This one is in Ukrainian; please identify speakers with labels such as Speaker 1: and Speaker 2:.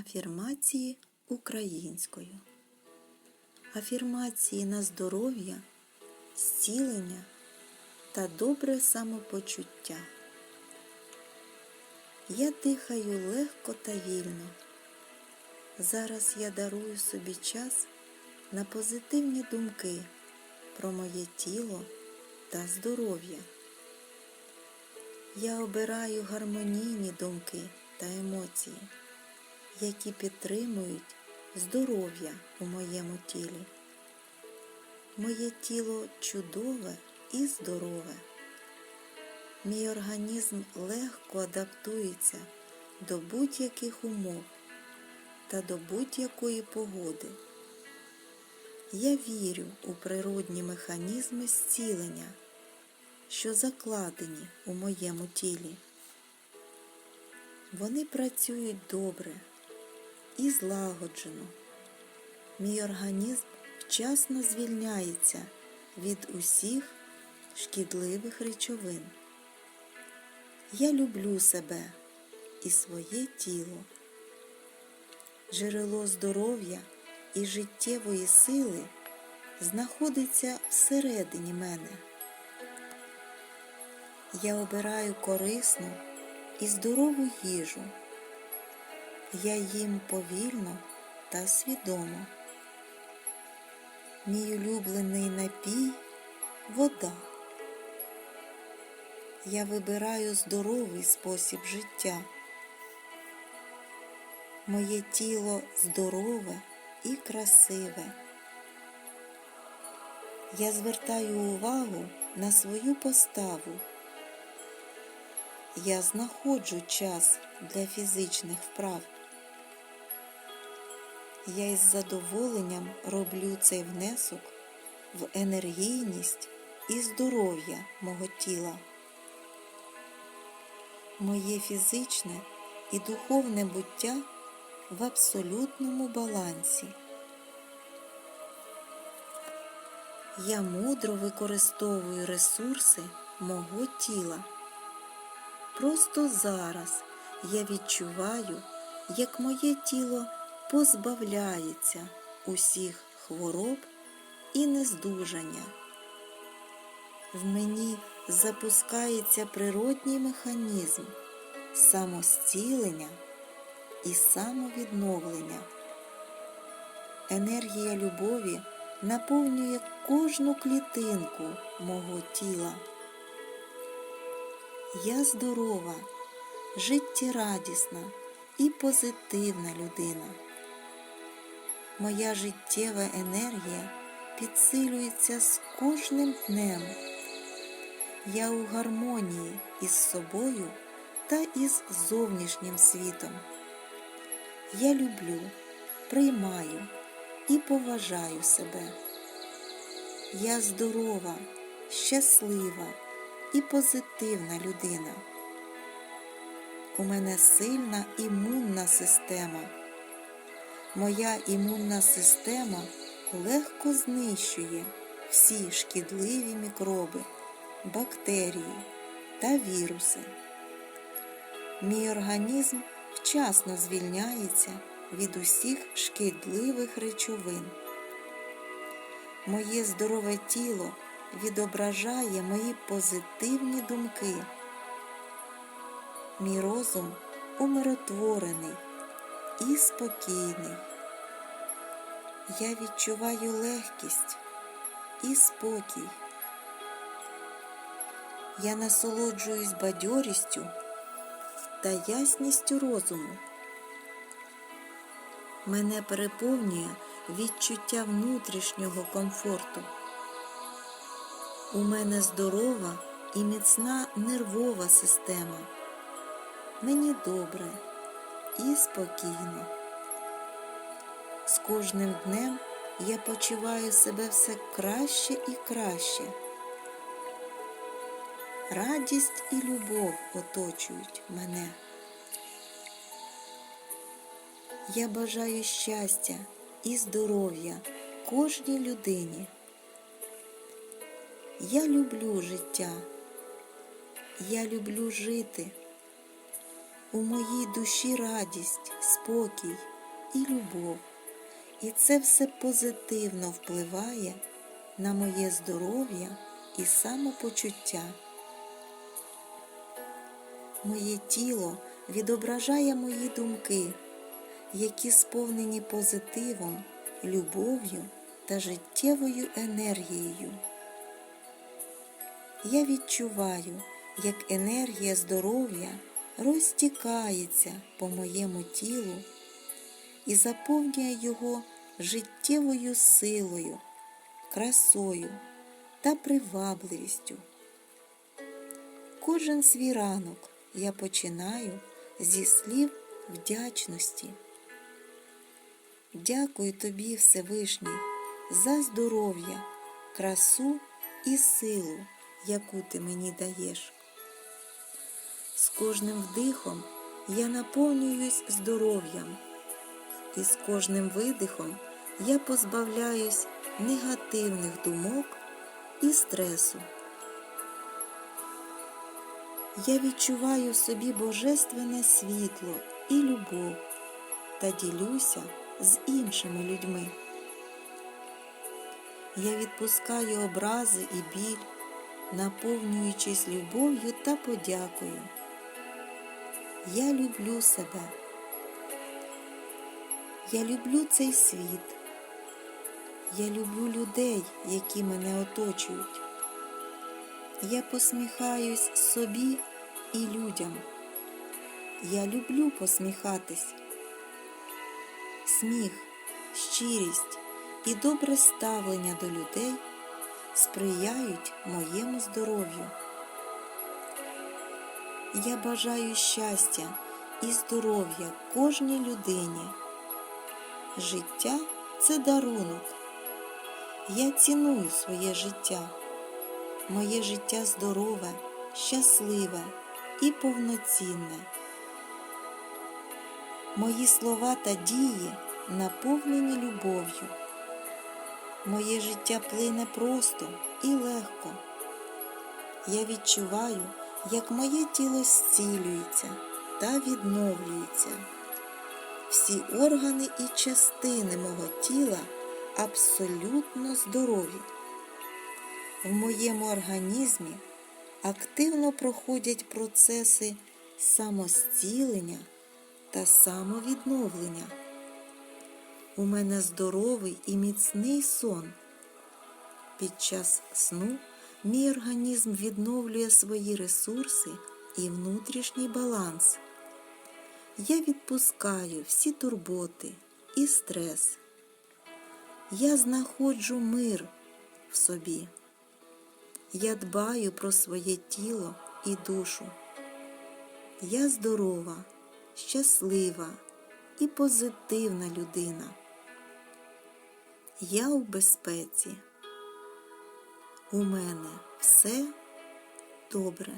Speaker 1: Афірмації українською. Афірмації на здоров'я, зцілення та добре самопочуття. Я дихаю легко та вільно. Зараз я дарую собі час на позитивні думки про моє тіло та здоров'я. Я обираю гармонійні думки та емоції, які підтримують здоров'я у моєму тілі. Моє тіло чудове і здорове. Мій організм легко адаптується до будь-яких умов та до будь-якої погоди. Я вірю у природні механізми зцілення, що закладені у моєму тілі. Вони працюють добре і злагоджено. Мій організм вчасно звільняється від усіх шкідливих речовин. Я люблю себе і своє тіло. Джерело здоров'я і життєвої сили знаходиться всередині мене. Я обираю корисну і здорову їжу. Я їм повільно та свідомо. Мій улюблений напій вода. Я вибираю здоровий спосіб життя. Моє тіло здорове і красиве. Я звертаю увагу на свою поставу. Я знаходжу час для фізичних вправ. Я із задоволенням роблю цей внесок в енергійність і здоров'я мого тіла. Моє фізичне і духовне буття в абсолютному балансі. Я мудро використовую ресурси мого тіла. Просто зараз я відчуваю, як моє тіло позбавляється усіх хвороб і нездужання. В мені запускається природній механізм самостілення і самовідновлення. Енергія любові наповнює кожну клітинку мого тіла. Я здорова, життєрадісна і позитивна людина. Моя життєва енергія підсилюється з кожним днем. Я у гармонії із собою та із зовнішнім світом. Я люблю, приймаю і поважаю себе. Я здорова, щаслива і позитивна людина. У мене сильна імунна система. Моя імунна система легко знищує всі шкідливі мікроби, бактерії та віруси. Мій організм вчасно звільняється від усіх шкідливих речовин. Моє здорове тіло відображає мої позитивні думки. Мій розум умиротворений і спокійний. Я відчуваю легкість і спокій. Я насолоджуюсь бадьорістю та ясністю розуму. Мене переповнює відчуття внутрішнього комфорту. У мене здорова і міцна нервова система. Мені добре і спокійно. З кожним днем я почуваю себе все краще і краще. Радість і любов оточують мене. Я бажаю щастя і здоров'я кожній людині. Я люблю життя. Я люблю жити. У моїй душі радість, спокій і любов. І це все позитивно впливає на моє здоров'я і самопочуття. Моє тіло відображає мої думки, які сповнені позитивом, любов'ю та життєвою енергією. Я відчуваю, як енергія здоров'я розтікається по моєму тілу і заповнює його життєвою силою, красою та привабливістю. Кожен свій ранок я починаю зі слів вдячності. Дякую тобі, Всевишній, за здоров'я, красу і силу, яку ти мені даєш. З кожним вдихом я наповнююсь здоров'ям, і з кожним видихом я позбавляюсь негативних думок і стресу. Я відчуваю в собі божественне світло і любов та ділюся з іншими людьми. Я відпускаю образи і біль, наповнюючись любов'ю та подякою. Я люблю себе. Я люблю цей світ. Я люблю людей, які мене оточують. Я посміхаюсь собі і людям. Я люблю посміхатись. Сміх, щирість і добре ставлення до людей сприяють моєму здоров'ю. Я бажаю щастя і здоров'я кожній людині. Життя це дарунок. Я ціную своє життя. Моє життя здорове, щасливе і повноцінне. Мої слова та дії наповнені любов'ю. Моє життя плине просто і легко. Я відчуваю, як моє тіло зцілюється та відновлюється. Всі органи і частини мого тіла абсолютно здорові. В моєму організмі активно проходять процеси самозцілення та самовідновлення. У мене здоровий і міцний сон. Під час сну мій організм відновлює свої ресурси і внутрішній баланс. Я відпускаю всі турботи і стрес. Я знаходжу мир в собі. Я дбаю про своє тіло і душу. Я здорова, щаслива і позитивна людина. Я у безпеці. У мене все добре.